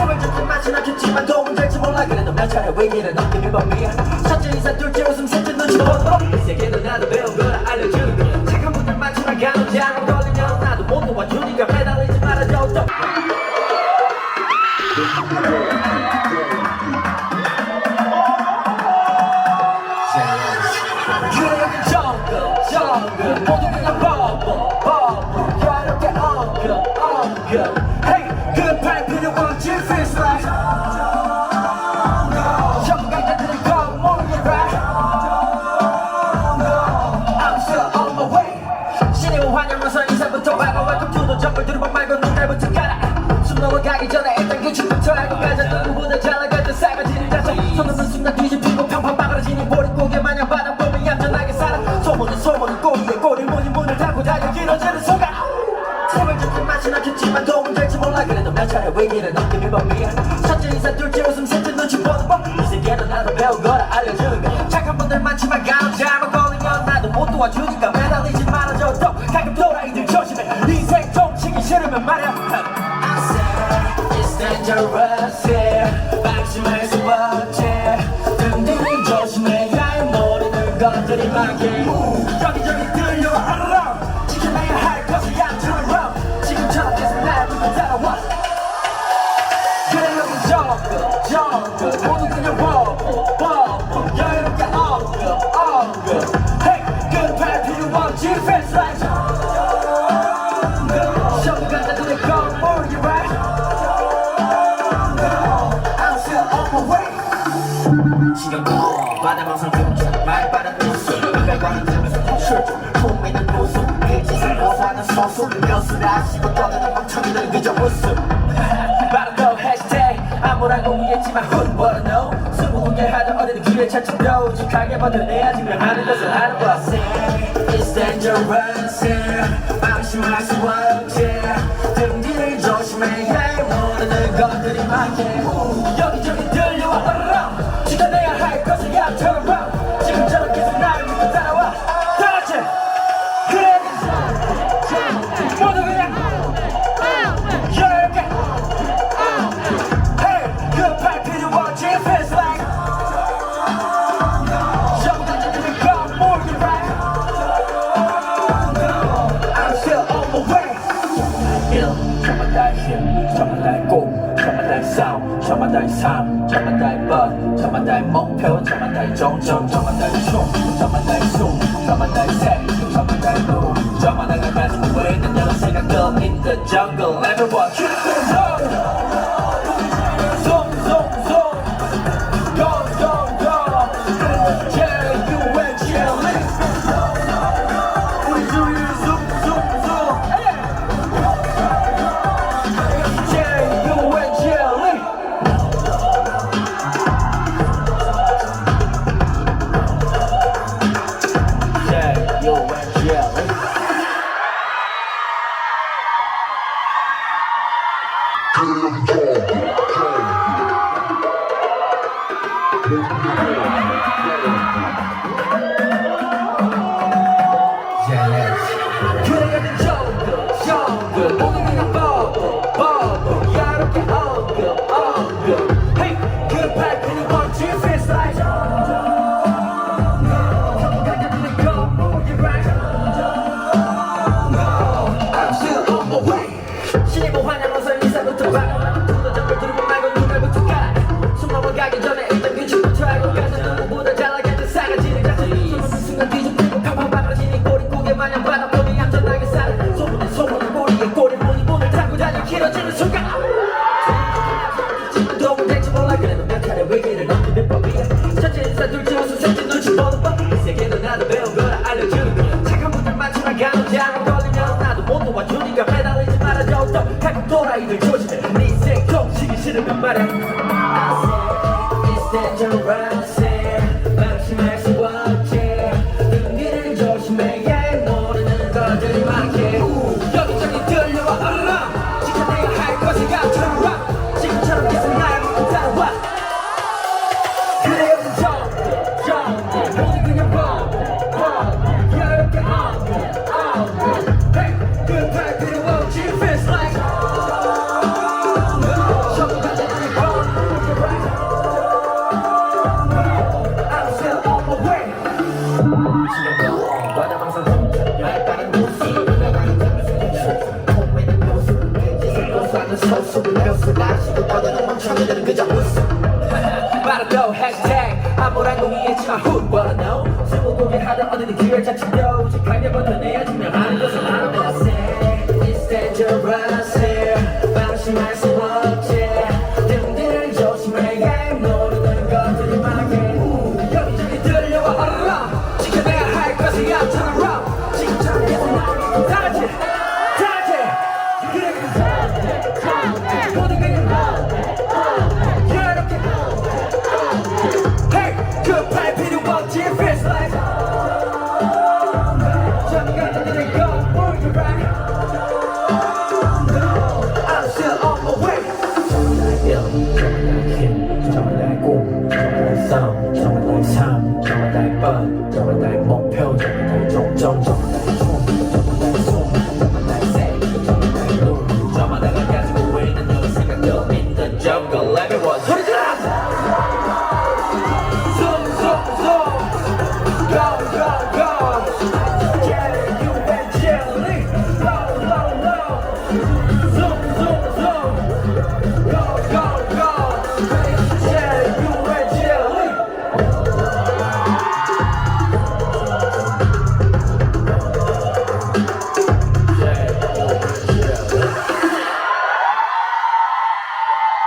제발 좋게 맞진 않겠지만 도움 될지 몰라 그래도 몇 차례 위기를 넘기는 법이야 첫째 인사 둘째 웃음 셋째 눈치 보고 이 세계는 나도 배운 거라 알려주는 거야 착한 분들 많지만 간혹 잘못 일단 규칙부터 알고 가자 누구보다 잘 나가던 싸가지를 자서 손 없는 순간 뒤집히고 평판 바가지니 보릿고개 마냥 바닥 보면 얌전하게 살아 소문은 소문은 꼬리에 꼬리 문이 문을 닫고 달려 길어지는 순간 제발 좋게 맞진 않겠지만 도움 될지 몰라 그래도 몇 차례 위기를 넘기는 법이야 첫째 인사 둘째 웃음 셋째 눈치 보는 법이 세계는 나도 배운 거 here 방심할 수할 모르는 것들이 많게 것을 하는 법 It's dangerous. Here 방심할 수 없지 싸움 저만 나의 삶 저만 나의 멋 저만 나의 목표 저만 나의 정점 저만 나의 춤 저만 나의 숨 저만 나의 색 저만 나의 눈 저만 나의 가지고 있는 여러 생각들 in the jungle. Everyone your. 는 순간. 도움은 될지 몰라. 그래도 몇 위기를 넘기는 법이야 인사 둘째 웃음 셋째 눈치 보는 법이 세계는 나도 배운 거라 알려주는 거야 착한 분들 많지만 간혹 잘못 걸리면 나도 못 도와주니까 매달리지 말아줘. 또 가끔 또라이들 조심해. 네 인생 좀 치기 싫으면 말해. I said it's dangerous here 멍청이들은 그저 웃음. 말도 hashtag. 아무런 공이했지만 who wanna know? 스무고개 하던 어디든 기회 자체도 오직하게 버텨내야 증명하는 것을 알아봤어 It's dangerous here 방심할 수 없지. 등들을 조심해 모르는 것들이 많게. 여기저기 들려와 알아 지켜내야 할 것을 얕잖아 지금 자리에서 나오기 다르지 다르지. 그래 그래 香蕉